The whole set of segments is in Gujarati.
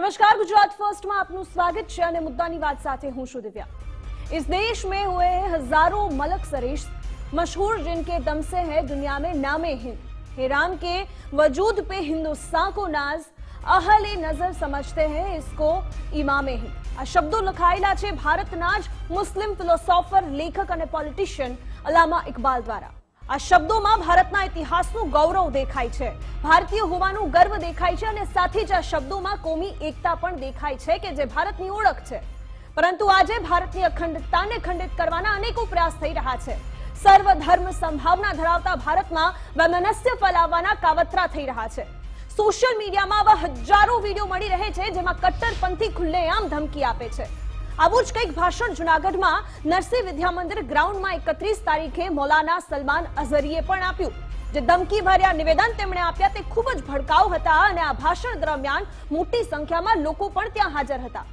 نمسکار ہزاروں ملک سریش مشہور ہے دنیا میں نامے ہند۔ کے وجود پہ ہندوستان کو ناز، اہل نظر سمجھتے ہیں اس کو امام ہند۔ شبدوں لکھائے فلوسر لےک اور پالیٹیشن علاما اکبال دارا આ શબ્દોમાં ભારતના ઇતિહાસનું ગૌરવ દેખાય છે. ભારતીય હોવાનું ગર્વ દેખાય છે અને સાથે જ આ શબ્દોમાં કોમી એકતા પણ દેખાય છે કે જે ભારતની ઓળખ છે. પરંતુ આજે ભારતની અખંડતાને ખંડિત કરવાના અનેકો પ્રયાસ થઈ રહ્યા છે. સર્વ ધર્મ સંભાવના ધરાવતા ભારતમાં વૈમનસ્ય ફેલાવવાના કાવતરા થઈ રહ્યા છે. સોશિયલ મીડિયામાં આવા હજારો વીડિયો મળી રહે છે જેમાં કટ્ટરપંથી ખુલ્લેઆમ ધમકી આપે છે. આવું જ કંઈક ભાષણ જુનાગઢમાં નરસિંહ વિદ્યા મંદિર ગ્રાઉન્ડમાં એકત્રીસ તારીખે મૌલાના સલમાન અઝરીએ પણ આપ્યું. જે ધમકી ભર્યા નિવેદન તેમણે આપ્યા તે ખૂબ જ ભડકાઉ હતા અને આ ભાષણ દરમિયાન મોટી સંખ્યામાં લોકો પણ ત્યાં હાજર હતા.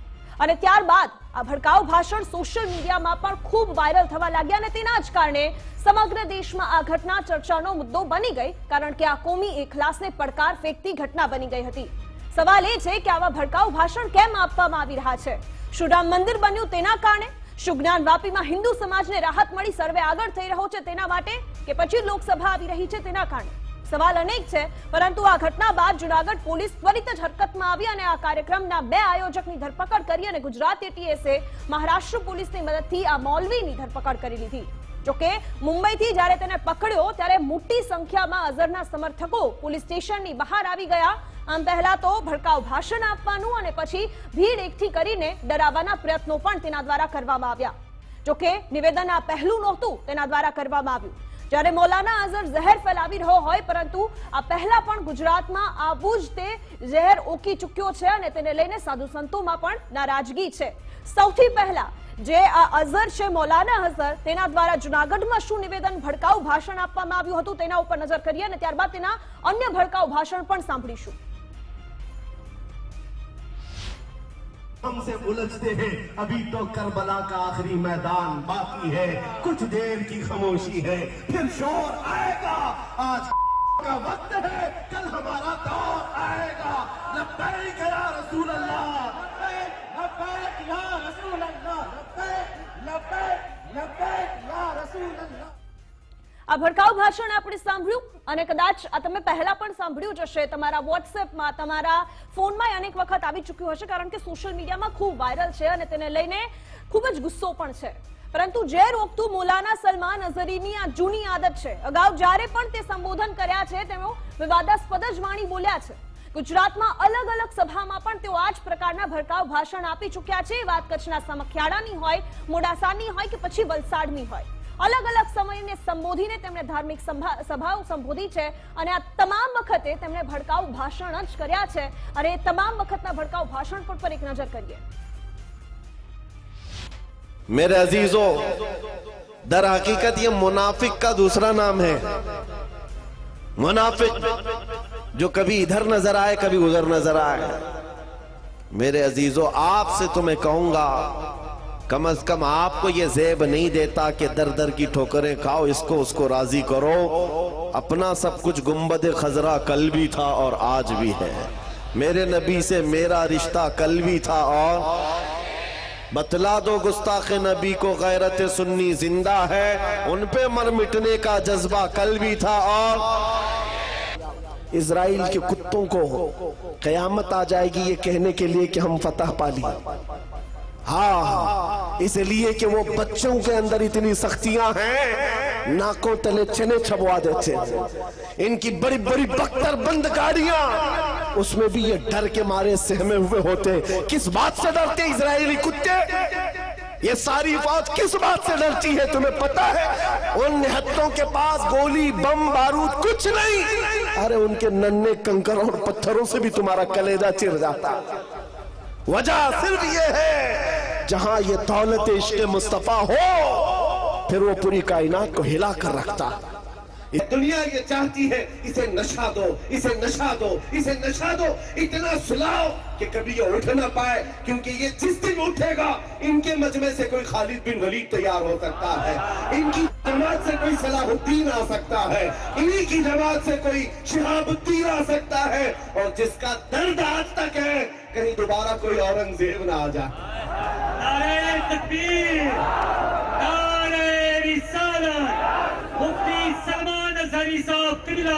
અને ત્યારબાદ આ ભડકાઉ ભાષણ સોશિયલ મીડિયામાં પણ ખૂબ વાયરલ થવા લાગ્યા અને તેના જ કારણે સમગ્ર દેશમાં આ ઘટના ચર્ચાનો મુદ્દો બની ગઈ, કારણ કે આ કોમી એખલાસને પડકાર ફેંકતી ઘટના બની ગઈ હતી. સવાલ એ છે કે આવા ભડકાઉ ભાષણ કેમ આપવામાં આવી રહ્યા છે? શું રામ મંદિર બન્યું તેના કારણે? શું જ્ઞાન વાપીમાં હિન્દુ સમાજને રાહત મળી સર્વે આગળ થઈ રહ્યો છે તેના માટે? કે પછી લોકસભા આવી રહી છે તેના કારણે? સવાલ અનેક છે, પરંતુ આ ઘટના બાદ જુનાગઢ પોલીસ ત્વરિત જ હરકતમાં આવી અને આ કાર્યક્રમના બે આયોજકની ધરપકડ કરી અને ગુજરાત એટીએસે મહારાષ્ટ્ર પોલીસની મદદથી આ મૌલવીની ધરપકડ કરી લીધી. જોકે મુંબઈથી જ્યારે તેને પકડ્યો, ત્યારે મોટી સંખ્યામાં અઝરના સમર્થકો પોલીસ સ્ટેશનની બહાર આવી ગયા. આમ પહેલા તો ભડકાઉ ભાષણ આપવાનું અને પછી ભીડ એકઠી કરીને ડરાવવાના પ્રયત્નો પણ તેના દ્વારા કરવામાં આવ્યા. જોકે નિવેદન આ પહેલું નહોતું તેના દ્વારા કરવામાં આવ્યું. જ્યારે મૌલાના આઝર ઝહેર ફેલાવી રહ્યો હોય, પરંતુ આ પહેલા પણ ગુજરાતમાં આવું જ તે ઝહેર ઓકી ચૂક્યો છે અને તેને લઈને સાધુ સંતોમાં પણ નારાજગી છે. સૌથી પહેલા જે આ અઝર છે મૌલાના અઝર તેના દ્વારા જુનાગઢમાં શું નિવેદન ભડકાઉ ભાષણ આપવામાં આવ્યું હતું તેના ઉપર નજર કરીએ અને ત્યારબાદ તેના અન્ય ભડકાઉ ભાષણ પણ સાંભળીશું. ہم سے الجھتے ہیں۔ ابھی تو کربلا کا آخری میدان باقی ہے۔ کچھ دیر کی خاموشی ہے۔ پھر شور آئے گا۔ آج کا وقت ہے۔ کل ہمارا دور آئے گا۔ لبیک یا رسول اللہ۔ لبیک یا رسول اللہ۔ لبیک لبیک یا رسول اللہ۔ આ ભડકાઉ ભાષણ આપણે સાંભળ્યું અને કદાચ આ તમે પહેલા પણ સાંભળ્યું જ હશે. તમારા વોટ્સએપમાં તમારા ફોનમાં અનેક વખત આવી ચૂક્યું હશે કારણ કે સોશિયલ મીડિયામાં ખૂબ વાયરલ છે અને તેને લઈને ખૂબ જ ગુસ્સો પણ છે. પરંતુ જે રોકતું મૌલાના સલમાન અઝરીની આ જૂની આદત છે, અગાઉ જ્યારે પણ તે સંબોધન કર્યા છે, તેઓ વિવાદાસ્પદ જ વાણી બોલ્યા છે. ગુજરાતમાં અલગ અલગ સભામાં પણ તેઓ આ જ પ્રકારના ભડકાઉ ભાષણ આપી ચૂક્યા છે. વાત કચ્છના સમખિયાળાની હોય, મોડાસાની હોય કે પછી વલસાડની હોય. અલગ અલગ સમયને સંબોધીને તેમણે ધાર્મિક સંભા- સભાઓ સંબોધી છે અને આ તમામ વખતે તેમણે ભડકાઉ ભાષણ જ કર્યા છે અને એ તમામ વખતના ભડકાઉ ભાષણ પર પર એક નજર કરીએ मेरे अजीजों दर हकीकत ये मुनाफिक का दूसरा नाम है मुनाफिक जो कभी इधर नजर आए कभी उधर नजर आए मेरे अजीजों आपसे کم از کم آپ کو یہ زیب نہیں دیتا کہ در در کی ٹھوکریں کھاؤ، اس کو اس کو راضی کرو۔ اپنا سب کچھ گمبد خزرہ کل بھی تھا اور آج بھی ہے۔ میرے نبی سے میرا رشتہ کل بھی تھا اور بتلا دو گستاخ نبی کو غیرت سنی زندہ ہے۔ ان پہ مر مٹنے کا جذبہ کل بھی تھا اور اسرائیل کے کتوں کو قیامت آ جائے گی یہ کہنے کے لیے کہ ہم فتح پا لیا ہاں اس لیے کہ وہ بچوں کے اندر اتنی سختیاں ہیں، ناکوں تلے چنے چھبوا دیتے ان کی بڑی بڑی بختر بند گاڑیاں اس میں بھی یہ ڈر کے مارے سہمے ہوئے ہوتے کس بات سے ڈرتے اسرائیلی کتے؟ یہ ساری بات کس بات سے ڈرتی ہے تمہیں پتا ہے؟ ان نہتوں کے پاس گولی، بم، بارود کچھ نہیں۔ ارے، ان کے ننے کنکروں اور پتھروں سے بھی تمہارا کلیدہ چر جاتا۔ وجہ صرف یہ ہے جہاں یہ دولت عشق مصطفیٰ ہو، پھر وہ پوری کائنات کو ہلا کر رکھتا۔ دنیا یہ چاہتی ہے، اسے نشا دو، اسے نشا دو، اسے نشا دو۔ اتنا سلاؤ کہ کبھی یہ اٹھ نہ پائے، کیونکہ یہ جس دن اٹھے گا، ان کے مجمع سے کوئی خالد بن ولید تیار ہو سکتا ہے۔ ان کی جماعت سے کوئی صلاح الدین آ سکتا ہے انہی کی جماعت سے کوئی شہاب الدین آ سکتا ہے۔ اور جس کا درد آج تک ہے کہیں دوبارہ کوئی اورنگ زیب نہ آ جائے۔ نعرہ تکبیر نعرہ رسالت مفتی سلمان اظہری صاحب قبلہ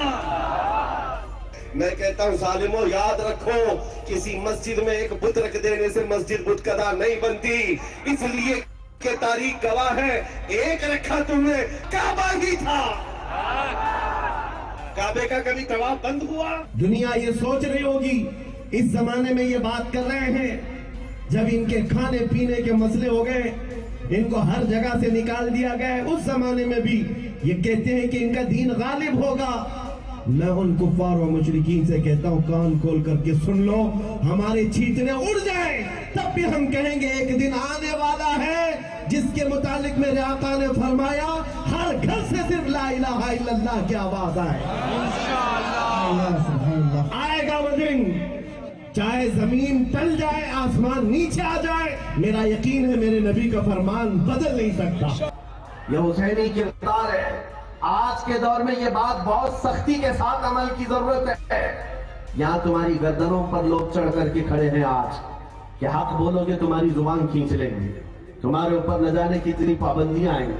میں کہتا ہوں ظالموں یاد رکھو کسی مسجد میں ایک بت رکھ دینے سے مسجد بت قدار نہیں بنتی۔ اس لیے کہ تاریخ گواہ ہے، ایک رکھا تم نے، کعبہ ہی تھا۔ کعبے کا کبھی طواف بند ہوا؟ دنیا یہ سوچ رہی ہوگی، اس زمانے میں یہ بات کر رہے ہیں۔ جب ان کے کھانے پینے کے مسئلے ہو گئے، ان کو ہر جگہ سے نکال دیا گیا اس زمانے میں بھی یہ کہتے ہیں کہ ان کا دین غالب ہوگا۔ میں ان کفار و مشرقین سے کہتا ہوں، کان کھول کر کے سن لو، ہمارے چھیتنے اڑ جائیں۔ تب بھی ہم کہیں گے، ایک دن آنے والا ہے، جس کے متعلق میرے آقا نے فرمایا، ہر گھر سے صرف لا الہ الا اللہ کی آواز آئے۔ آئے گا وہ دن چاہے زمین تل جائے، آسمان نیچے آ جائے، میرا یقین ہے، میرے نبی کا فرمان بدل نہیں سکتا۔ یہ حسینی کردار ہے۔ آج کے دور میں یہ بات بہت سختی کے ساتھ عمل کی ضرورت ہے۔ یہاں تمہاری گردنوں پر لوگ چڑھ کر کے کھڑے ہیں آج۔ کہ حق بولو گے تمہاری زبان کھینچ لیں گے۔ تمہارے اوپر نہ جانے کتنی پابندیاں آئیں۔ گی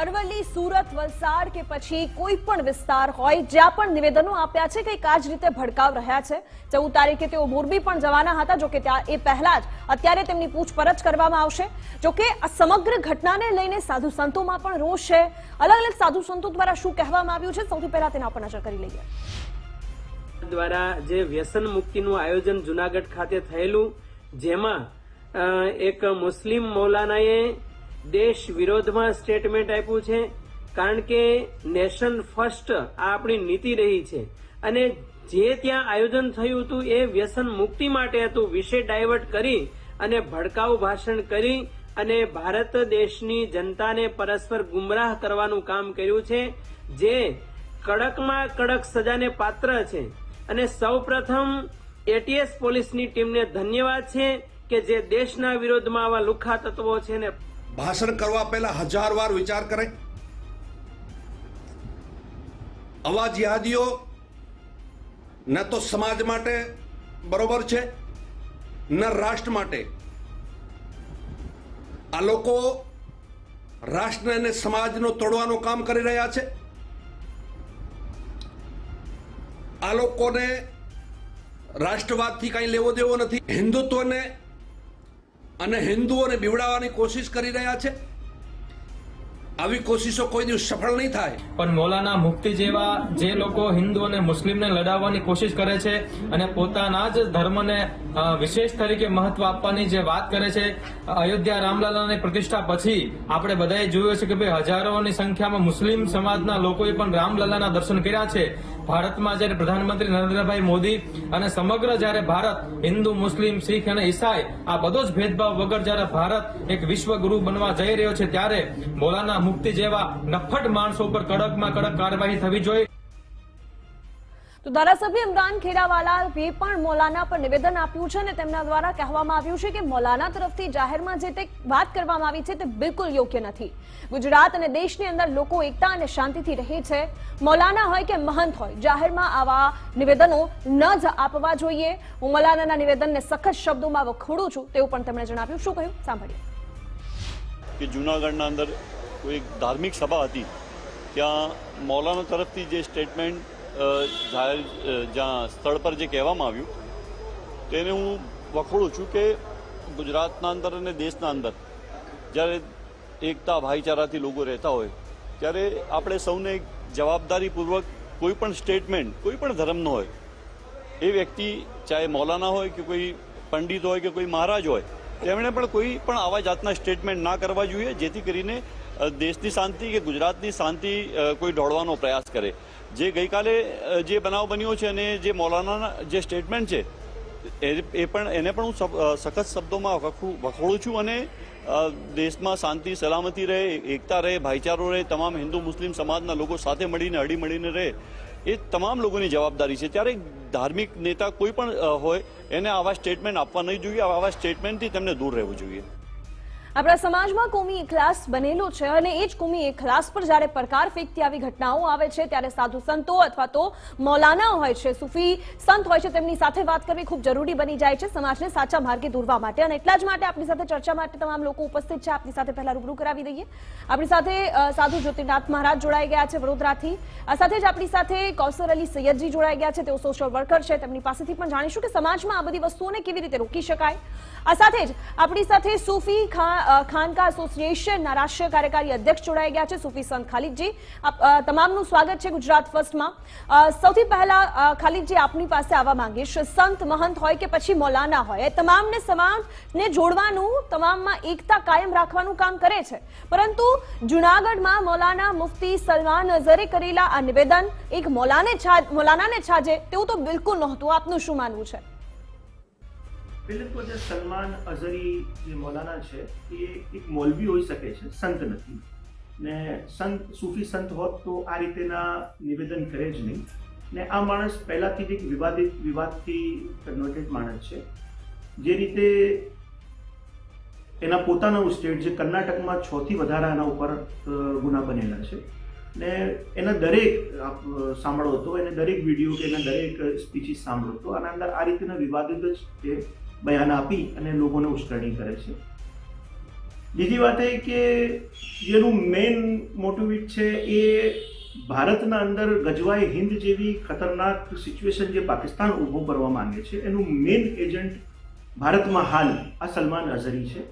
અરવલ્લી, સુરત, વલસાડ કે પછી કોઈ પણ વિસ્તાર હોય જ્યાં પણ નિવેદનો આપ્યા છે, કંઈક આ જ રીતે ભડકાવ રહ્યા છે. ચૌદ તારીખે તેઓ મોરબી પણ જવાના હતા, જોકે ત્યાં એ પહેલા જ અત્યારે તેમની પૂછપરછ કરવામાં આવશે. જોકે આ સમગ્ર ઘટનાને લઈને સાધુ સંતોમાં પણ રોષ છે. અલગ અલગ સાધુ સંતો દ્વારા શું કહેવામાં આવ્યું છે, સૌથી પહેલા તેના પર નજર કરી લઈએ. દ્વારા જે વ્યસન મુક્તિનું આયોજન જુનાગઢ ખાતે થયેલું, જેમાં એક મુસ્લિમ મૌલાનાએ દેશ વિરોધમાં સ્ટેટમેન્ટ આપ્યું છે, કારણ કે નેશન ફર્સ્ટ આ આપણી નીતિ રહી છે. અને જે ત્યાં આયોજન થયું હતું એ વ્યસન મુક્તિ માટે હતું. વિષય ડાયવર્ટ કરી અને ભડકાઉ ભાષણ કરી અને ભારત દેશની જનતાને પરસ્પર ગુમરાહ કરવાનું કામ કર્યું છે, જે કડકમાં કડક સજાને પાત્ર છે. અને સૌપ્રથમ એટીએસ પોલીસની ટીમને ધન્યવાદ છે કે જે દેશના વિરોધમાં આવા લુખા તત્વો છે ને ભાષણ કરવા પહેલા હજાર વાર વિચાર કરે. આવા યાદીઓ ન તો સમાજ માટે બરોબર છે, ન રાષ્ટ્ર માટે. આ લોકો રાષ્ટ્ર અને સમાજનો તોડવાનું કામ કરી રહ્યા છે. આ લોકોને રાષ્ટ્રવાદથી કાંઈ લેવો દેવો નથી. હિન્દુત્વને અને હિન્દુઓને બીવડાવવાની કોશિશ કરી રહ્યા છે. આવી કોશિશો કોઈ દિવસ સફળ નહીં થાય. પણ મૌલાના મુક્તિ જેવા જે લોકો હિન્દુ અને મુસ્લિમને લડાવવાની કોશિશ કરે છે અને પોતાના જ ધર્મને વિશેષ તરીકે મહત્વ આપવાની જે વાત કરે છે, અયોધ્યા રામલાલાની પ્રતિષ્ઠા પછી આપણે બધાએ જોયું છે કે ભાઈ હજારોની સંખ્યામાં મુસ્લિમ સમાજના લોકોએ પણ રામલાલાના દર્શન કર્યા છે. ભારતમાં જ્યારે પ્રધાનમંત્રી નરેન્દ્રભાઈ મોદી અને સમગ્ર જ્યારે ભારત, હિન્દુ, મુસ્લિમ, શીખ અને ઈસાઈ, આ બધો જ ભેદભાવ વગર જ્યારે ભારત એક વિશ્વગુરુ બનવા જઈ રહ્યો છે, ત્યારે મોલાના મુક્તિ જેવા નફટ માણસો ઉપર કડકમાં કડક કાર્યવાહી થવી જોઈએ. તો ધારાસભ્ય ઇમરાન એ પણ મૌલાના પર નિવેદન આપ્યું છે અને તેમના દ્વારા કહેવામાં આવ્યું છે કે મૌલાના તરફથી જાહેરમાં જે તે વાત કરવામાં આવી છે તે બિલકુલ યોગ્ય નથી. ગુજરાત અને દેશની અંદર લોકો એકતા અને શાંતિથી રહે છે. મૌલાના હોય કે મહંત હોય, જાહેરમાં આવા નિવેદનો ન જ આપવા જોઈએ. હું મૌલાનાના નિવેદનને સખત શબ્દોમાં વખોડું છું તેવું પણ તેમણે જણાવ્યું. શું કહ્યું? સાંભળીએ. કે જૂનાગઢના અંદર કોઈ ધાર્મિક સભા હતી, ત્યાં મૌલાના તરફથી જે સ્ટેટમેન્ટ જાહેર જ્યાં સ્થળ પર જે કહેવામાં આવ્યું, તેને હું વખોડું છું કે ગુજરાતના અંદર અને દેશના અંદર જ્યારે એકતા ભાઈચારાથી લોકો રહેતા હોય, ત્યારે આપણે સૌને જવાબદારીપૂર્વક કોઈ પણ સ્ટેટમેન્ટ, કોઈ પણ ધર્મનો હોય, એ વ્યક્તિ ચાહે મૌલાના હોય કે કોઈ પંડિત હોય કે કોઈ મહારાજ હોય, તેમણે પણ કોઈ પણ આવા જાતના સ્ટેટમેન્ટ ના કરવા જોઈએ, જેથી કરીને દેશની શાંતિ કે ગુજરાતની શાંતિ કોઈ ઢોળવાનો પ્રયાસ કરે. જે ગઈકાલે જે બનાવ બન્યો છે અને જે મૌલાનાના જે સ્ટેટમેન્ટ છે, એ પણ, એને પણ હું સખત શબ્દોમાં વખોડું છું અને દેશમાં શાંતિ, સલામતી રહે, એકતા રહે, ભાઈચારો રહે, તમામ હિન્દુ, મુસ્લિમ સમાજના લોકો સાથે મળીને હળી મળીને રહે, એ તમામ લોકોની જવાબદારી છે. ત્યારે ધાર્મિક નેતા કોઈ પણ હોય, એને આવા સ્ટેટમેન્ટ આપવા નહીં જોઈએ, આવા સ્ટેટમેન્ટથી તેમને દૂર રહેવું જોઈએ. આપણા સમાજમાં કોમી એકલાસ બનેલો છે અને એ જ કોમી એકલાસ પર જ્યારે પડકાર ફેંકતી આવી ઘટનાઓ આવે છે, ત્યારે સાધુ સંતો અથવા તો મૌલાના હોય છે, સુફી સંત હોય છે, તેમની સાથે વાત કરવી ખૂબ જરૂરી બની જાય છે, સમાજને સાચા માર્ગે દોરવા માટે. અને એટલા જ માટે આપણી સાથે ચર્ચા માટે તમામ લોકો ઉપસ્થિત છે. આપણી સાથે પહેલા રૂબરૂ કરાવી દઈએ. આપણી સાથે સાધુ જ્યોતિનાથ મહારાજ જોડાઈ ગયા છે વડોદરાથી. સાથે જ આપણી સાથે કૌસર અલી સૈયદજી જોડાઈ ગયા છે. તેઓ સોશિયલ વર્કર છે. તેમની પાસેથી પણ જાણીશું કે સમાજમાં આ બધી વસ્તુઓને કેવી રીતે રોકી શકાય. સાથે જ આપણી સાથે સૂફી ખા- અ, ખાનકા એસોસિએશનના રાષ્ટ્રીય કાર્યકારી અધ્યક્ષ જોડાઈ ગયા છે સૂફી સંત ખાલિદજી. તમામનું સ્વાગત છે ગુજરાત ફર્સ્ટમાં. સૌથી પહેલા ખાલિદજી આપની પાસે આવવા માંગીશ સંત મહંત હોય કે પછી મૌલાના હોય તમામને સમાજને જોડવાનું તમામમાં એકતા કાયમ રાખવાનું કામ કરે છે. પરંતુ જુનાગઢમાં મૌલાના મુફતી સલમાન અઝરે કરેલા આ નિવેદન એક મૌલાને છા- મૌલાનાને છાજે તેવું તો બિલકુલ નહોતું. આપનું શું માનવું છે? તો જે સલમાન અઝરી જે મૌલાના છે, એ એક મૌલવી હોઈ શકે છે, સંત નથી. ને સંત, સૂફી સંત હોત તો આ રીતેના નિવેદન કરે જ નહીં. ને આ માણસ પહેલાંથી જ એક વિવાદિત, વિવાદથી કન્વર્ટેડ માણસ છે. જે રીતે એના પોતાનું સ્ટેટ જે કર્ણાટકમાં છથી વધારે એના ઉપર ગુના બનેલા છે. ને એના દરેક સાંભળો હતો એને દરેક વીડિયો કે એના દરેક સ્પીચીસ સાંભળો હતો આના અંદર આ રીતના વિવાદિત જ એ બયાન આપી અને લોકોને ઉશ્કેરણી કરે છે. બીજી વાત એ કે જેનું મેઇન મોટિવેટ છે એ ભારતના અંદર ગજવાય હિન્દ જેવી ખતરનાક સિચ્યુએશન જે પાકિસ્તાન ઊભો કરવા માંગે છે, એનું મેઇન એજન્ટ ભારતમાં હાલ આ સલમાન અઝરી છે.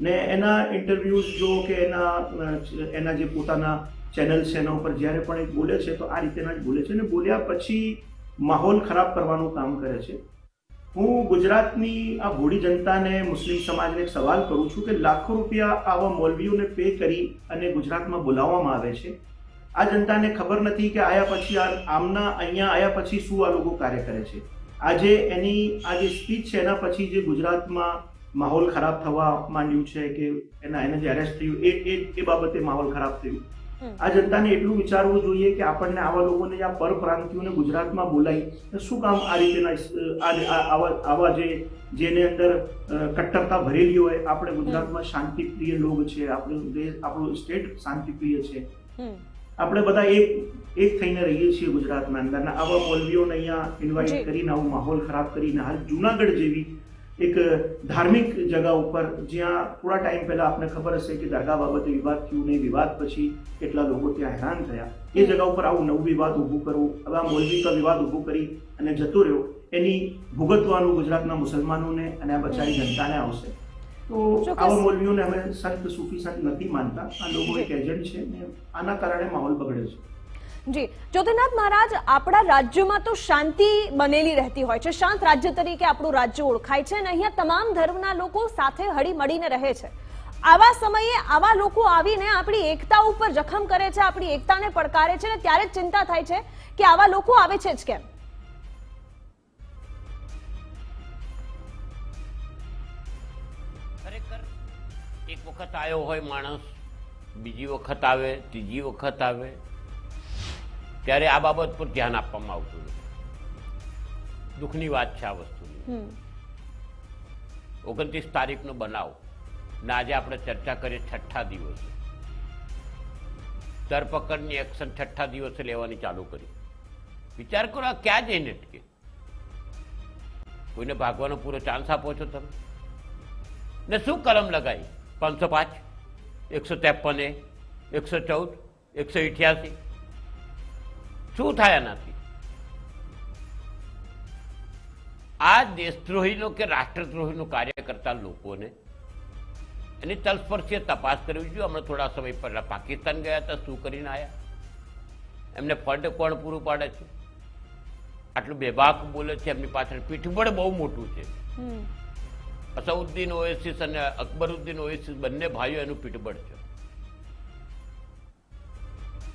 ને એના ઇન્ટરવ્યૂઝ જો કે એના એના જે પોતાના ચેનલ છે એના ઉપર જ્યારે પણ એ બોલે છે, તો આ રીતેના જ બોલે છે. અને બોલ્યા પછી માહોલ ખરાબ કરવાનું કામ કરે છે. હું ગુજરાતની આ ભોળી જનતાને મુસ્લિમ સમાજને એક સવાલ કરું છું કે લાખો રૂપિયા આવા મૌલવીઓને પે કરી અને ગુજરાતમાં બોલાવવામાં આવે છે આ જનતાને ખબર નથી કે આયા પછી આમના અહીંયા આયા પછી શું આ લોકો કાર્ય કરે છે આજે એની આ જે સ્પીચ છે, એના પછી જે ગુજરાતમાં માહોલ ખરાબ થવા માંડ્યું છે કે એના એને જે અરેસ્ટ થયું એ એ બાબતે માહોલ ખરાબ થયું. આ જનતાને એટલું વિચારવું જોઈએ કે આપણને આવા લોકોને આ પરપ્રાંતિઓને ગુજરાતમાં બોલાવી શું કામ આ રીતેના આવા જે જેને અંદર કટ્ટરતા ભરેલી હોય આપણે ગુજરાતમાં શાંતિપ્રિય લોક છે આપણું દેશ આપણું સ્ટેટ શાંતિપ્રિય છે. આપણે બધા એક એક થઈને રહીએ છીએ ગુજરાતના અંદર. આવા મોલવીઓને અહીંયા ઇન્વાઇટ કરીને આવો માહોલ ખરાબ કરીને હાલ જુનાગઢ જેવી એક ધાર્મિક જગા ઉપર જ્યાં થોડા ટાઈમ પહેલા આપને ખબર હશે કે દરગાહ બાબતે વિવાદ થયું ને વિવાદ પછી કેટલા લોકો ત્યાં હેરાન થયા. એ જગા ઉપર આવું નવું વિવાદ ઊભું કરવું હવે આ મૌલવી કા વિવાદ ઊભું કરી અને જતો રહ્યો. એની ભોગતવાનું ગુજરાતના મુસલમાનોને અને આ બચારી જનતાને આવશે. તો. આવા મૌલવીઓને અમે સંત સૂફી સંત નથી માનતા. આ લોકો એક એજન્ટ છે ને આના કારણે માહોલ બગડે છે. જી. જ્યોતિનાથ મહારાજ, આપણા રાજ્યમાં તો શાંતિ બનેલી રહેતી હોય છે. શાંત રાજ્ય તરીકે આપણું રાજ્ય ઓળખાય છે અને અહીંયા તમામ ધર્મના લોકો સાથે હળી મળીને રહે છે. આવા સમયે આવા લોકો આવીને આપણી એકતા ઉપર જખમ કરે છે, આપણી એકતાને પડકારે છે અને ત્યારે જ ચિંતા થાય છે કે આવા લોકો આવે છે જ કેમ? એક વખત આવ્યો હોય માણસ, બીજી વખત આવે, ત્રીજી વખત આવે ત્યારે આ બાબત પર ધ્યાન આપવામાં આવતું નથી. દુઃખની વાત છે આ વસ્તુની. ઓગણત્રીસ તારીખનો બનાવ. ને આજે આપણે ચર્ચા કરીએ છઠ્ઠા દિવસે. ધરપકડની એક્શન છઠ્ઠા દિવસે લેવાની ચાલુ કરી. વિચાર કરો આ ક્યાં જઈને અટકે કોઈને ભાગવાનો પૂરો ચાન્સ આપો છો તમે? ને શું કલમ લગાવી? પાંચસો પાંચ એકસો ત્રેપન એ એકસો ચૌદ એકસો ઇઠ્યાસી શું થાય આનાથી આ દેશદ્રોહીનો કે રાષ્ટ્રદ્રોહીનો કાર્ય કરતા લોકોને એની તલસ્પર્શીય તપાસ કરવી જોઈએ. હમણાં થોડા સમય પહેલા પાકિસ્તાન ગયા હતા શું કરીને આવ્યા એમને ફંડ કોણ પૂરું પાડે છે? આટલું બેબાક બોલે છે એમની પાછળ પીઠબળ બહુ મોટું છે. અસઉદ્દીન ઓએસિસ અને અકબરુદ્દીન ઓએસિસ બંને ભાઈઓ એનું પીઠબળ છે.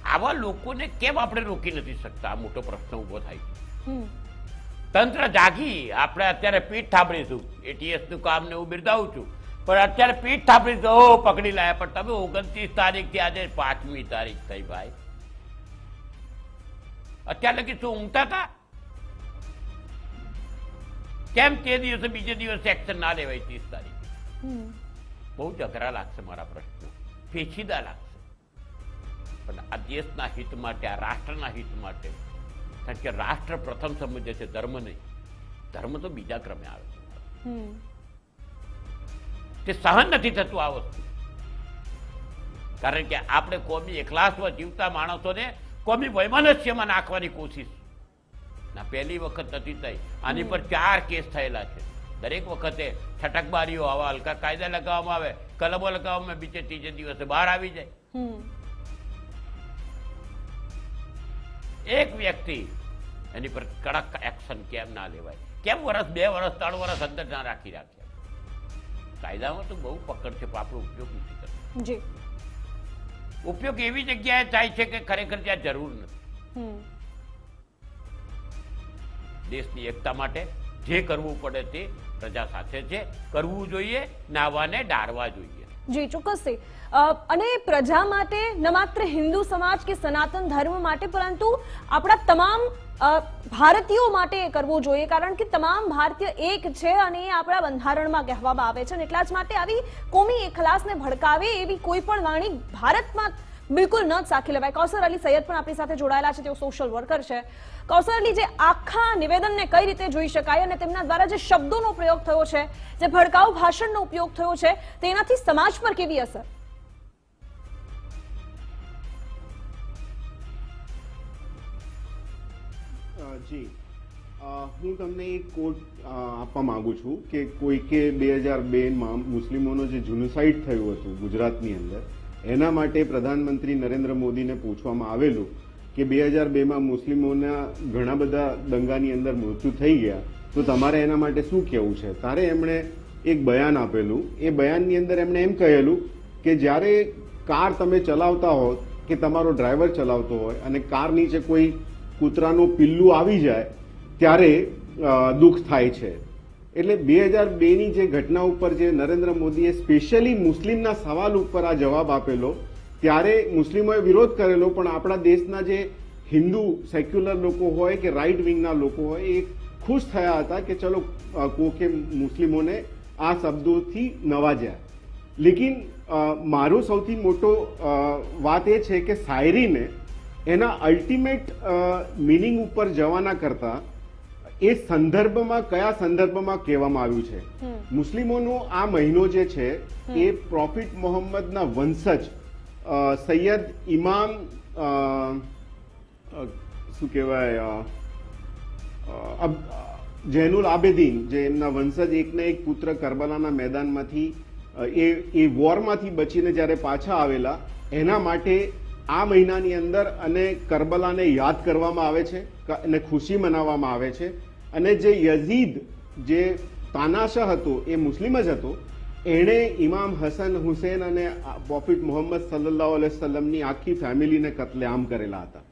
આવા લોકોને કેમ આપણે રોકી નથી શકતા? આ મોટો પ્રશ્ન ઊભો થાય. છે તંત્ર જાગી. આપણે અત્યારે પીઠ થાપડીશું એટીએસનું કામ ને હું બિરદાવું છું. પણ અત્યારે પીઠ થાપડીશું ઓ પકડી લાયા. પણ તમે ઓગણત્રીસ તારીખથી આજે પાંચમી તારીખ થઈ ભાઈ. અત્યારે લગી શું ઊંઘતા હતા? કેમ તે દિવસે બીજે દિવસે એક્શન ના લેવાય ત્રીસ તારીખ? હમ. બહુ જ અઘરા લાગશે મારા પ્રશ્નો. પેચીદા લાગશે. પણ આ દેશના હિત માટે આ રાષ્ટ્રના હિત માટે કારણ કે રાષ્ટ્ર પ્રથમ સમજે છે ધર્મ નહીં. ધર્મ તો બીજા ક્રમે આવે છે. તે સહન નથી થતું આ વસ્તુ. કારણ કે આપણે કોમી એકલાસમાં જીવતા માણસોને કોમી વૈમનસ્યમાં નાખવાની કોશિશ. ના પહેલી વખત નથી થઈ. આની પર ચાર કેસ થયેલા છે. દરેક વખતે છટકબારીઓ આવા હલકા કાયદા લગાવવામાં આવે કલમો લગાવવામાં બીજે ત્રીજે દિવસે બહાર આવી જાય. એક વ્યક્તિ એની પર કડક એક્શન કેમ ના લેવાય? કેમ વર્ષ બે વર્ષ ત્રણ વર્ષ અંદર ના રાખી રાખ્યા કાયદામાં તો બહુ પકડ છે પણ આપણો ઉપયોગ નથી કરતો. જી. ઉપયોગ એવી જગ્યાએ થાય છે કે ખરેખર ત્યાં જરૂર નથી. દેશની એકતા માટે જે કરવું પડે તે પ્રજા સાથે છે. કરવું જોઈએ નાવાને ડારવા જોઈએ. જી, ચોક્કસથી. અને પ્રજા માટે ન માત્ર હિન્દુ સમાજ કે સનાતન ધર્મ માટે, પરંતુ આપણા તમામ ભારતીયો માટે એ કરવું જોઈએ, કારણ કે તમામ ભારતીય એક છે અને એ આપણા બંધારણમાં કહેવામાં આવે છે. અને એટલા જ માટે આવી કોમી એખલાસને ભડકાવે એવી કોઈ પણ વાણી ભારતમાં બિલકુલ ન જ સાખી લેવાય. કૌસર અલી સૈયદ પણ આપણી સાથે જોડાયેલા છે. તેઓ સોશિયલ વર્કર છે. કૌસર અલી જે આખા નિવેદનને કઈ રીતે જોઈ શકાય અને તેમના દ્વારા જે શબ્દોનો પ્રયોગ થયો છે, જે ભડકાઉ ભાષણનો ઉપયોગ થયો છે, તેનાથી સમાજ પર કેવી અસર? જી. હું તમને એક કોટ આપવા માંગુ છું કે કોઈકે બે હજાર બેમાં મુસ્લિમોનો જે જુનુસાઇડ થયું હતું ગુજરાતની અંદર એના માટે પ્રધાનમંત્રી નરેન્દ્ર મોદીને પૂછવામાં આવેલું કે બે હજાર બેમાં મુસ્લિમોના ઘણા બધા દંગાની અંદર મૃત્યુ થઈ ગયા, તો તમારે એના માટે શું કહેવું છે? તારે એમણે એક બયાન આપેલું. એ બયાનની અંદર એમણે એમ કહેલું કે જ્યારે કાર તમે ચલાવતા હો કે તમારો ડ્રાઈવર ચલાવતો હોય અને કાર નીચે કોઈ કૂતરાનું પિલ્લું આવી જાય, ત્યારે દુઃખ થાય છે. એટલે બે હજાર બેની જે ઘટના ઉપર જે નરેન્દ્ર મોદીએ સ્પેશિયલી મુસ્લિમના સવાલ ઉપર આ જવાબ આપેલો, ત્યારે મુસ્લિમોએ વિરોધ કરેલો, પણ આપણા દેશના જે હિન્દુ સેક્યુલર લોકો હોય કે રાઇટ વિંગના લોકો હોય, એ ખુશ થયા હતા કે ચલો કોકે મુસ્લિમોને આ શબ્દોથી નવાજ્યા. લેકિન મારો સૌથી મોટો વાત એ છે કે શાયરીને એના અલ્ટિમેટ મિનિંગ ઉપર જવાના કરતા એ સંદર્ભમાં કયા સંદર્ભમાં કહેવામાં આવ્યું છે? મુસ્લિમોનો આ મહિનો જે છે એ પ્રોફિટ મોહમ્મદના વંશજ સૈયદ ઇમામ શું કહેવાય જૈનુલ આબેદીન જે એમના વંશજ એકને એક પુત્ર કરબલાના મેદાનમાંથી એ એ વોરમાંથી બચીને જ્યારે પાછા આવેલા એના માટે આ મહિનાની અંદર અને કરબલાને યાદ કરવામાં આવે છે અને ખુશી મનાવવામાં આવે છે. અને જે યઝીદ જે તાનાશાહ હતો એ મુસ્લિમ જ હતો એણે ઇમામ હસન હુસેન અને આ પ્રોફિટ મોહમ્મદ સલ્લલ્લાહુ અલૈહિ વસલ્લમની આખી ફેમિલીને કત્લેઆમ કરેલા હતા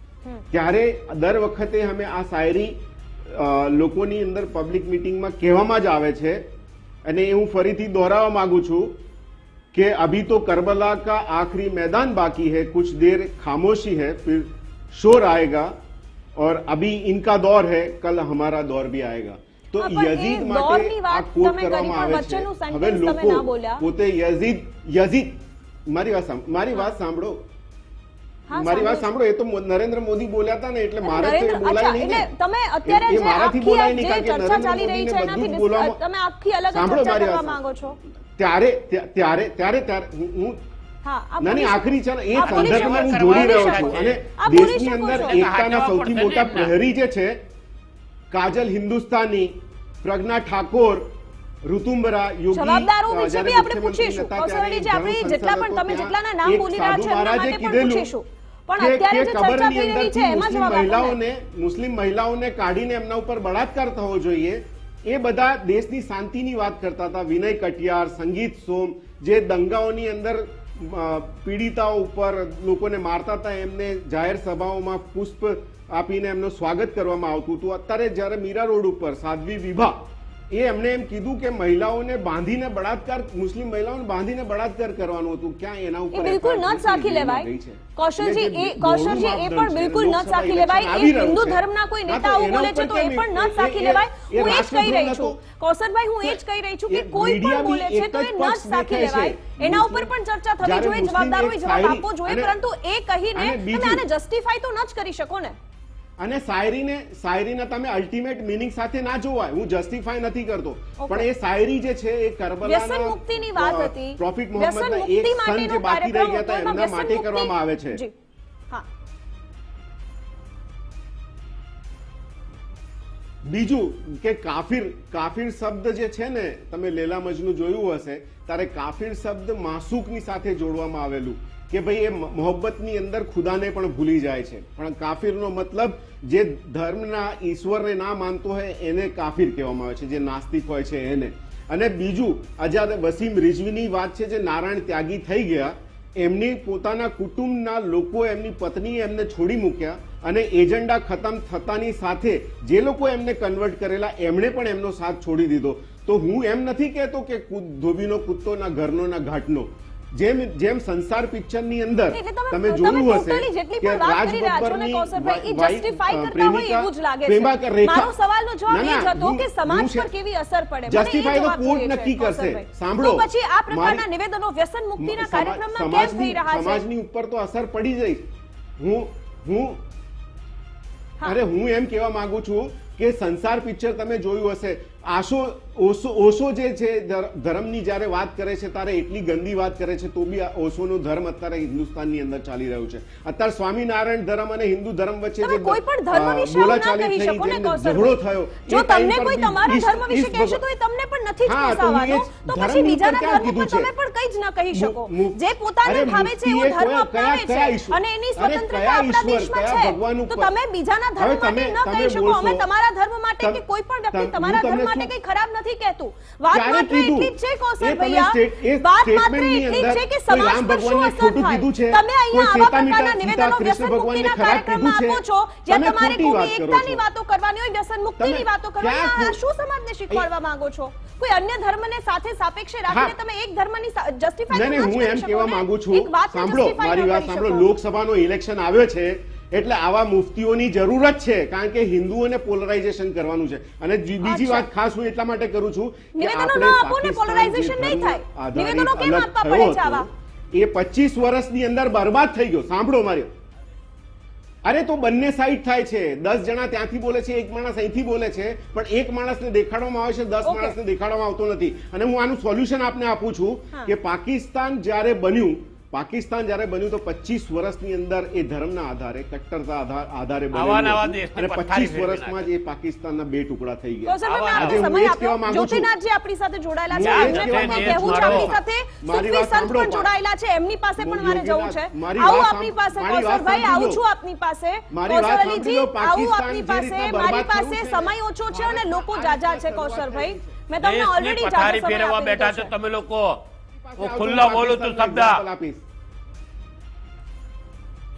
ત્યારે દર વખતે અમે આ શાયરી અ, લોકોની અંદર પબ્લિક મિટિંગમાં કહેવામાં જ આવે છે અને એ હું ફરીથી દોહરાવવા માંગુ છું कि अभी तो करबला का आखिरी मैदान बाकी है कुछ देर खामोशी है फिर शोर आएगा और अभी इनका दौर है कल हमारा दौर भी आएगा तो હા, પણ એ યઝીદ દૌરની માટે આ વાત કોટ તમે કરી, કરવામાં પણ આવે છે વચ્ચેનું sentence હવે તમે ના લોકો બોલ્યા. પોતે યઝીદ યઝીદ મારી વાત સાંભ- મારી વાત સાંભળો હા, મારી વાત સાંભળું સાંભળો એ તો મો- નરેન્દ્ર મોદી બોલ્યા હતા ને એટલે મારે તો એ નરેન્દ્ર- બોલાય અચ્છા, નહીં ને એટલે તમે અત્યારે એ- એ જે મારાથી આખી બોલાય આ નહીં જે કારણ કે ચર્ચા નરેન્દ્ર ચાલી રહી છે મોદીને એનાથી બધું જ dis- બોલાવવા- તમે આખી અલગ જ સાંભળો ચર્ચા મારી કરવા વાત માંગો છો ત્યારે ત્યા- ત્યારે ત્યારે ત્યારે હું- હું હા આપ ના નહીં, બોલી આખરી ચાલ એ સંદર્ભમાં હું જોડી રહ્યો છું. અને દેશની અંદર એકતાના સૌથી મોટા પ્રહરી જે છે કાજલ હિન્દુસ્તાની પ્રજ્ઞા ઠાકોર ઋતુંબરા યોગી જવાબદારો વિશે બી આપણે પૂછીશું. કૌશલજી આપણે જેટલા પણ તમે જેટલાના નામ બોલી રહ્યા છો એમના માટે પણ પૂછીશું. પણ અત્યારે જે ચર્ચા થઈ રહી છે એમાં મુસ્લિમ જવાબ મહિલાઓને મુસ્લિમ મહિલાઓને કાઢીને એમના ઉપર બળાત્કાર થવો જોઈએ. એ બધા દેશની શાંતિની વાત કરતા હતા. વિનય કટિયાર સંગીત સોમ જે દંગાઓની અંદર પીડિતાઓ ઉપર લોકોને મારતા હતા, એમને જાહેર સભાઓમાં પુષ્પ આપીને એમનું સ્વાગત કરવામાં આવતું હતું. અત્યારે જ્યારે મીરા રોડ ઉપર સાધ્વી વિભા એ એમણે એમ કીધું કે મહિલાઓને બાંધીને બળાત્કાર મુસ્લિમ મહિલાઓને બાંધીને બળાત્કાર કરવાનું હતું. ક્યાં એના ઉપર બિલકુલ ન સાખી લેવાય. કૌશલજી એ કૌશલજી એ પણ બિલકુલ ન સાખી લેવાય. એ હિન્દુ ધર્મના કોઈ નેતા આવું બોલે છે તો એ પણ ન સાખી લેવાય. હું એ જ કહી રહી છું. કૌશલભાઈ હું એ જ કહી રહી છું કે કોઈ પણ બોલે છે તો એ ન સાખી લેવાય. એના ઉપર પણ ચર્ચા થવી જોઈએ મુસ્લિમ જવાબદાર હોય જવાબ આપવો જોઈએ પરંતુ એ કહીને તમે આને જસ્ટિફાય તો ન જ કરી શકો ને. અને શાયરીને શાયરીને તમે અલ્ટિમેટ મિનિંગ સાથે ના જોવાય. હું જસ્ટિફાય નથી કરતો. પણ એ શાયરી જે છે એ કરબલાના મુક્તિની વાત હતી. પ્રોફિટ મોહમ્મદના એક સન જે બાકી રહી ગયા હતા એમના માટે કરવામાં આવે છે. બીજું કે કાફિર કાફિર શબ્દ જે છે ને તમે લેલા મજનુ જોયું હશે ત્યારે કાફિર શબ્દ માસુકની સાથે જોડવામાં આવેલું. કે ભાઈ એ મોહબ્બતની અંદર ખુદાને પણ ભૂલી જાય છે. પણ કાફિરનો મતલબ જે ધર્મના ઈશ્વરને ના માનતો હોય એને કાફિર કહેવામાં આવે છે, જે નાસ્તિક હોય છે એને. અને બીજું આઝાદ વસીમ રિઝવીની વાત છે જે નારાયણ ત્યાગી થઈ ગયા, એમની પોતાના કુટુંબના લોકો એમની પત્નીએ એમને છોડી મૂક્યા અને એજન્ડા ખતમ થતાની સાથે જે લોકો એમને કન્વર્ટ કરેલા, એમણે પણ એમનો સાથ છોડી દીધો. તો હું એમ નથી કહેતો કે ધોબીનો કુત્તો ના ઘરનો, ના ઘાટનો. જેમ જેમ સંસાર પિક્ચરની અંદર તમે- જોયું હશે કે રાજ ને બબ્બરની. પ્રેમિકા રેખા- સવાલનો જવાબ એ જ હતો કે સમાજ પર કેવી અસર પડે? જસ્ટિફાઈ તો કોર્ટ નક્કી કરશે. સાંભળો, પછી આ પ્રકારના નિવેદનો વ્યસન મુક્તિના કાર્યક્રમમાં કેમ થઈ રહ્યા છે? સમાજની ઉપર તો અસર પડી જઈ. હું હું. અરે હું એમ કહેવા માંગુ છું કે સંસાર પિક્ચર તમે જોયું હશે. આશો ઓશો ઓશો જે છે ધર્મની જ્યારે વાત કરે છે ત્યારે એટલી ગંદી વાત કરે છે તો બી ઓશોનો ધર્મ અત્યારે હિન્દુસ્તાનની અંદર ચાલી રહ્યો છે. અત્યારે સ્વામિનારાયણ ધર્મ અને હિન્દુ ધર્મ વચ્ચે જે બોલાચાલી થઈ. ઝઘડો થયો જો તમને કોઈ તમારા ધર્મ વિશે કહેશે તો એ તમને પણ નથી જ પોસાવાનું તો પછી બીજાના ધર્મ પર તમે પણ કઈ જ ન કહી શકો. જે પોતાને ભાવે છે એવો ધર્મ અપનાવે છે? અને એની સ્વતંત્રતા આપણા દેશમાં છે? તો તમે બીજાના ધર્મ માટે ન કહી શકો. અમે તમારા ધર્મ માટે કે કોઈ પણ વ્યક્તિ તમારા ધર્મ માટે કંઈ ખરાબ નથી કહેતું. વાત માત્ર એટલી જ છે એ ભૈયા. વાત માત્ર એટલી જ છે કે સમાજ પર શું અસર થાય? તમે અહીંયા આવા પ્રકારના નિવેદનો વ્યસન મુક્તિના કાર્યક્રમમાં આપો છો જ્યાં તમારે કરો એકતાની વાતો કરવાની હોય વ્યસન મુક્તિની વાતો કરવાની. શું સમાજને શીખવાડવા માંગો છો? કોઈ અન્ય ધર્મને સાથે સાપેક્ષે રાખીને તમે એક ધર્મની જસ્ટિફાઈ નહીં નહીં, હું એમ કહેવા માંગુ છું. સાંભળો મારી વાત સાંભળો. લોકસભાનો ઇલેક્શન આવ્યો છે. એટલે આવા મુફ્તીઓની જરૂરત છે કારણ કે હિન્દુઓને પોલરાઇઝેશન કરવાનું છે. અને બીજી વાત ખાસ હું એટલા માટે કરું છું કે આપણે પાકિસ્તાન જે. આધારિત અલગ થયો હતો, એ પચીસ વર્ષની અંદર બરબાદ થઈ ગયો. સાંભળો મારે. અરે તો બંને સાઈડ થાય છે. દસ જણા ત્યાંથી બોલે છે એક માણસ અહીંથી બોલે છે પણ એક માણસને દેખાડવામાં આવે છે દસ માણસને દેખાડવામાં આવતો નથી. અને હું આનું સોલ્યુશન આપને આપું છું કે પાકિસ્તાન જ્યારે બન્યું પાકિસ્તાન જ્યારે બન્યું તો પચીસ વર્ષની અંદર એ ધર્મના આધારે કટ્ટરતા આધારે અને પચીસ વર્ષમાં જ એ પાકિસ્તાનના બે ટુકડા થઈ ગયા. કૌશલભાઈ, આવા- મેં આપને આજે હું એ કહેવા માંગુ છું. આપણી સાથે જોડાયેલા છે. એમને કહેવા પણ માંગુ કહેવું છે. છું. આપણી સાથે મારી વાત સાંભળો. જોડાયેલા છે. એમની પાસે પણ મારે જવું છે. મારી વાત આપની પાસે મારી વાત આવું છું આપની પાસે. મારી વાત સાંભળો. આવું પાકિસ્તાન આપની જે પાસે મારી બરબાદ પાસે સમય ઓછો છે અને લોકો જાજા છે કૌશલભાઈ મેં તમને ઓલરેડી પથારી ફેરવવા બેઠા છો. તમે લોકો. હું ખુલ્લો બોલું છું શબ્દ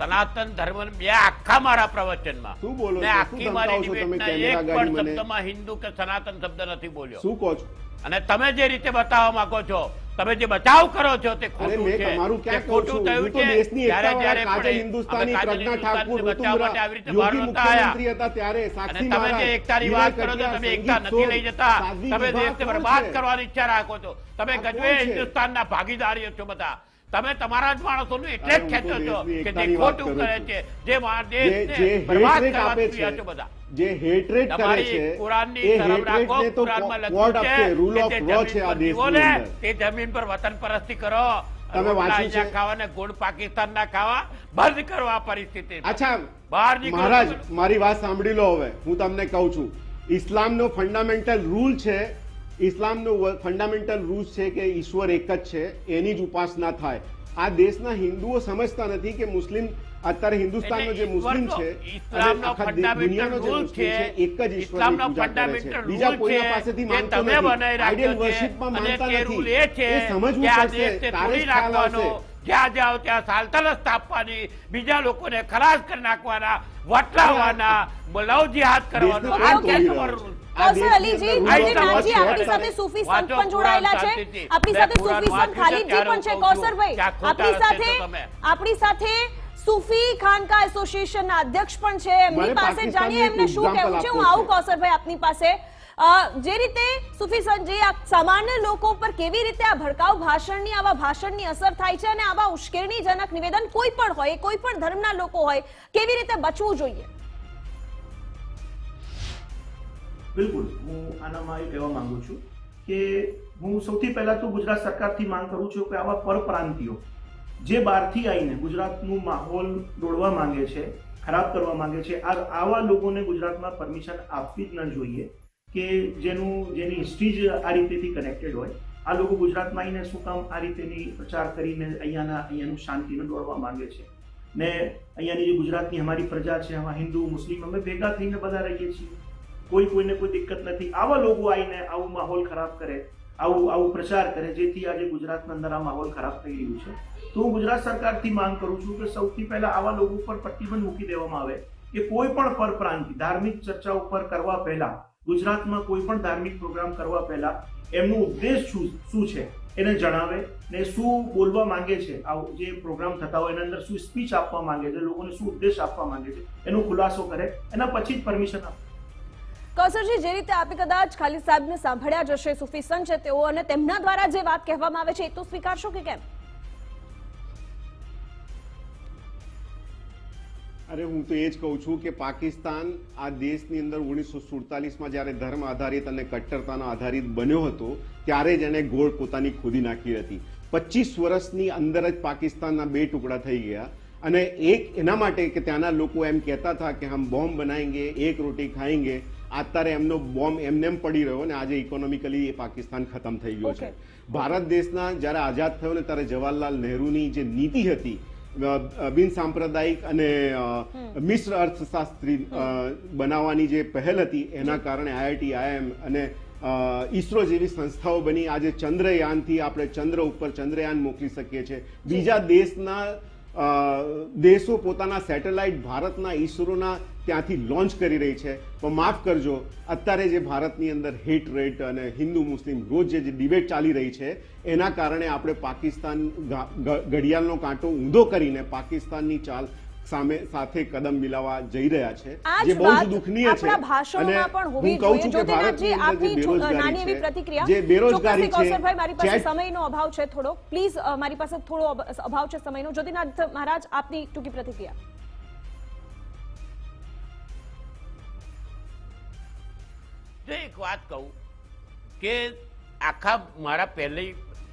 સનાતન ધર્મ બે આખા મારા પ્રવચનમાં. શું બોલો મેં આખી મારી ડિબેટના એક પણ શબ્દમાં હિન્દુ કે સનાતન શબ્દ નથી બોલ્યો. શું કહો છો? અને તમે જે રીતે બતાવવા માંગો છો તમે જે બચાવ કરો છો તે ખોટું છે. તે ખોટું થયું છે. જ્યારે જ્યારે કાજલ હિન્દુસ્તાની પ્રજ્ઞા ઠાકુર બચાવ માટે આવી રીતે બહાર નતા આવ્યા. હતા ત્યારે સાક્ષી તમે જે એકતાની વાત કરો છો તમે એકતા નથી લઈ જતા તમે દેશને બરબાદ કરવાની ઈચ્છા રાખો છો તમે ગજવે હિન્દુસ્તાનના ભાગીદારીઓ છો બધા. તમે તમારા જ માણસોનું એટલે જ ખેંચો છો કે જે ખોટું કરે છે. જે દેશને બરબાદ કરવા છે બધા. જે હેટરેટ કરે છે કુરાનની એ રાખો કુરાનમાં લખ્યું છે રૂલ ઓફ લો છે આ પર દેશની તે જમીન પર વતન પરસ્તી કરો. તમે વાંચ્યું છે? ખાવા ને ગુણ પાકિસ્તાન ના ખાવા બંધ કરો આ પરિસ્થિતિ. અચ્છા બહાર મહારાજ. મારી વાત સાંભળી લો હવે. હું તમને કહું છું. ઇસ્લામનો ફંડામેન્ટલ રૂલ છે ઇસ્લામનો ફંડામેન્ટલ રૂલ્સ છે કે ઈશ્વર એક જ છે એની જ ઉપાસના થાય. આ દેશના હિન્દુઓ સમજતા નથી કે મુસ્લિમ અત્યારે હિન્દુસ્તાનનો જે મુસ્લિમ છે અને આખા દુનિયાનો જે મુસ્લિમ છે એક જ ઈશ્વરની પૂજા કરે છે. બીજા કોઈના પાસેથી માંગતો નથી. આઈડિયલ વર્શિપમાં માનતા નથી. એ સમજવું પડશે. તારે ખ્યાલ આવશે. જ્યાં જાઓ ત્યાં સાલ્તનત સ્થાપવાની બીજા લોકોને ખલાસ કરી નાખવાના વટલાવાના લવ હાથ કરવાનો. આ તમારો રહ્યો અલીજી નાજી આપણી સાથે સૂફી સંત પણ જોડાયેલા છે. આપણી સાથે સૂફી સંત ખાલિદજી પણ છે હું કહું છું કૌશલભાઈ કે આ ખોટા આપણી સાથે આપણી સાથે સૂફી ખાનકા એસોસિએશનના અધ્યક્ષ પણ છે. એમની પાસે જાણીએ એમને શું કહેવું છે. હું આવું છે. કૌશલભાઈ આપની પાસે. જે રીતે સુફી સંતજી આ સામાન્ય લોકો પર કેવી રીતે આ ભડકાઉ ભાષણની આવા ભાષણની અસર થાય છે અને આવા ઉશ્કેરણીજનક નિવેદન કોઈ પણ હોય કોઈ પણ ધર્મના લોકો હોય કેવી રીતે બચવું જોઈએ? બિલકુલ, હું આનામાં એ કહેવા માંગુ છું કે હું સૌથી પહેલાં તો ગુજરાત સરકારથી માંગ કરું છું કે આવા પરપ્રાંતિયો જે બહારથી આવીને ગુજરાતનું માહોલ દોડવા માંગે છે, ખરાબ કરવા માંગે છે, આ આવા લોકોને ગુજરાતમાં પરમિશન આપવી જ ન જોઈએ કે જેનું, જેની હિસ્ટ્રી જ આ રીતેથી કનેક્ટેડ હોય. આ લોકો ગુજરાતમાં આવીને શું કામ આ રીતેની પ્રચાર કરીને અહીંયાના, અહીંયાનું શાંતિને દોડવા માંગે છે. ને અહીંયાની જે ગુજરાતની અમારી પ્રજા છે આમાં હિન્દુ, મુસ્લિમ, અમે ભેગા થઈને બધા રહીએ છીએ. કોઈ કોઈને કોઈ દિક્કત નથી. આવા લોકો આવીને આવું માહોલ ખરાબ કરે, આવું આવું પ્રચાર કરે, જેથી આજે ગુજરાતના અંદર આ માહોલ ખરાબ થઈ રહ્યું છે. તો હું ગુજરાત સરકારથી માંગ કરું છું કે સૌથી પહેલા આવા લોકો પર પ્રતિબંધ મૂકી દેવામાં આવે કે કોઈ પણ પરપ્રાંત, ધાર્મિક ચર્ચા ઉપર કરવા પહેલા, ગુજરાતમાં કોઈ પણ ધાર્મિક પ્રોગ્રામ કરવા પહેલા એમનો ઉદ્દેશ શું શું છે એને જણાવે ને શું બોલવા માંગે છે આ જે પ્રોગ્રામ થતા હોય એના અંદર શું સ્પીચ આપવા માંગે છે, લોકોને શું ઉદ્દેશ આપવા માંગે છે, એનો ખુલાસો કરે. એના પછી જ પરમિશન આપે. કૌશલજી જે રીતે આપે કદાચ ખાલી સાહેબને સાંભળ્યા જશે સુફી સંત છે તેઓ અને તેમના દ્વારા જે વાત કહેવામાં આવે છે એ તો સ્વીકારશો કે કેમ? અરે, હું તો એ જ કહું છું કે પાકિસ્તાન આ દેશની અંદર ઓગણીસો સુડતાલીસમાં જ્યારે ધર્મ આધારિત અને કટ્ટરતાનો આધારિત બન્યો હતો, ત્યારે જ એને ગોળ પોતાની ખોદી નાખી હતી. પચીસ વર્ષની અંદર જ પાકિસ્તાનના બે ટુકડા થઈ ગયા અને એક એના માટે કે ત્યાંના લોકો એમ કહેતા હતા કે, હમ બોમ્બ બનાવેંગે એક રોટી ખાएंगे અત્યારે એમનો બોમ્બ એમને એમ પડી રહ્યો ને આજે ઇકોનોમિકલી એ પાકિસ્તાન ખતમ થઈ ગયો છે. ભારત દેશના જ્યારે આઝાદ થયો ને ત્યારે જવાહરલાલ નહેરુની જે નીતિ હતી બિન સાંપ્રદાયિક અને મિશ્ર અર્થશાસ્ત્રી બનાવવાની જે પહેલ હતી એના કારણે આઈઆઈટી આઈએમ અને ઈસરો જેવી સંસ્થાઓ બની. આજે ચંદ્રયાનથી આપણે ચંદ્ર ઉપર ચંદ્રયાન મોકલી શકીએ છીએ. બીજા દેશના દેશો પોતાના સેટેલાઇટ ભારતના ઈસરોના ત્યાંથી લોન્ચ કરી રહી છે. પણ માફ કરજો, અત્યારે જે ભારતની અંદર હેટ રેટ અને હિન્દુ મુસ્લિમ રોજ જે ડિબેટ ચાલી રહી છે, એના કારણે આપણે પાકિસ્તાન ઘડિયાળનો કાંટો ઊંધો કરીને પાકિસ્તાનની ચાલ સામે સાથે કદમ મિલાવવા જઈ રહ્યા છે જે બહુ જ દુઃખનીય છે આપણા ભાષણોમાં પણ હોવી હું કહું છું કે ભારતની અંદર જે બેરોજગારી છે, જે બેરોજગારી છે મારી પાસે સમયનો અભાવ છે થોડો. પ્લીઝ મારી પાસે થોડો અભાવ છે સમયનો. જ્યોતિનાથ મહારાજ આપની ટૂંકી પ્રતિક્રિયા. જો એક વાત કહું કે આખા મારા પહેલી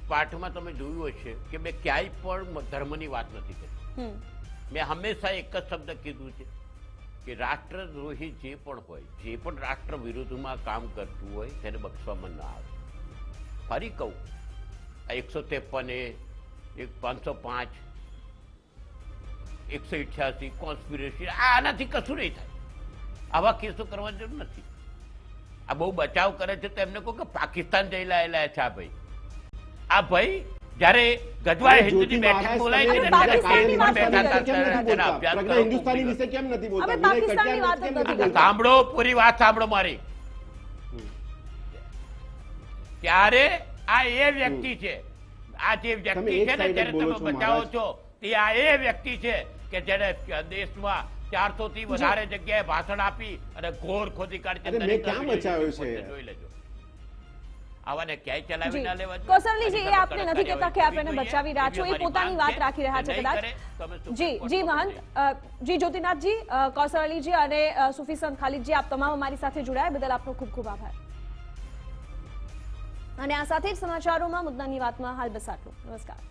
પાઠમાં તમે જોયું હશે કે મેં ક્યાંય પણ ધર્મની વાત નથી કરી. હમ. મેં હંમેશા એક જ શબ્દ કીધું છે કે રાષ્ટ્રદ્રોહી જે પણ હોય, જે પણ રાષ્ટ્ર વિરુદ્ધમાં કામ કરતું હોય, તેને બક્ષવામાં ના આવે. ફરી કહું એકસો ત્રેપન એ, એક પાંચસો પાંચ, એકસો ઇઠ્યાસી કોન્સ્પિરેસી આનાથી કશું નહીં થાય. આવા કેસો કરવા જરૂર નથી. આ બહુ બચાવ કરે છે તો એમને કહો કે પાકિસ્તાન જઈ લાયેલા છે આ ભાઈ. આ ભાઈ જ્યારે ગજવા અરે હિન્દુની બેઠક બોલાય છે ને ત્યારે હિન્દુસ્તાની વિશે કેમ નથી બોલતા? સાંભળો પૂરી વાત સાંભળો મારી. ત્યારે આ એ વ્યક્તિ છે. આ જે વ્યક્તિ છે ને જ્યારે તમે બચાવો છો તે આ એ વ્યક્તિ છે કે જેને દેશમાં ચારસો થી વધારે જગ્યાએ ભાષણ આપી અને ઘોર ખોદી કાઢી છે? જોઈ લેજો. આવાને ક્યાંય ચલાવી ના લેવા. કૌશલજીજી એ આપને નથી કહેતા કે આપ એને બચાવી રહ્યા છો એ પોતાની વાત રાખી રહ્યા છે કદાચ. જી જી મહંત જી જ્યોતિનાથજી અલીજી અને સુફી સંત ખાલિદજી આપ તમામ અમારી સાથે જોડાયા. બદલ આપનો ખૂબ ખૂબ આભાર. અને આ સાથે જ સમાચારોમાં મુદ્દાની વાતમાં હાલ બસ આટલું. નમસ્કાર.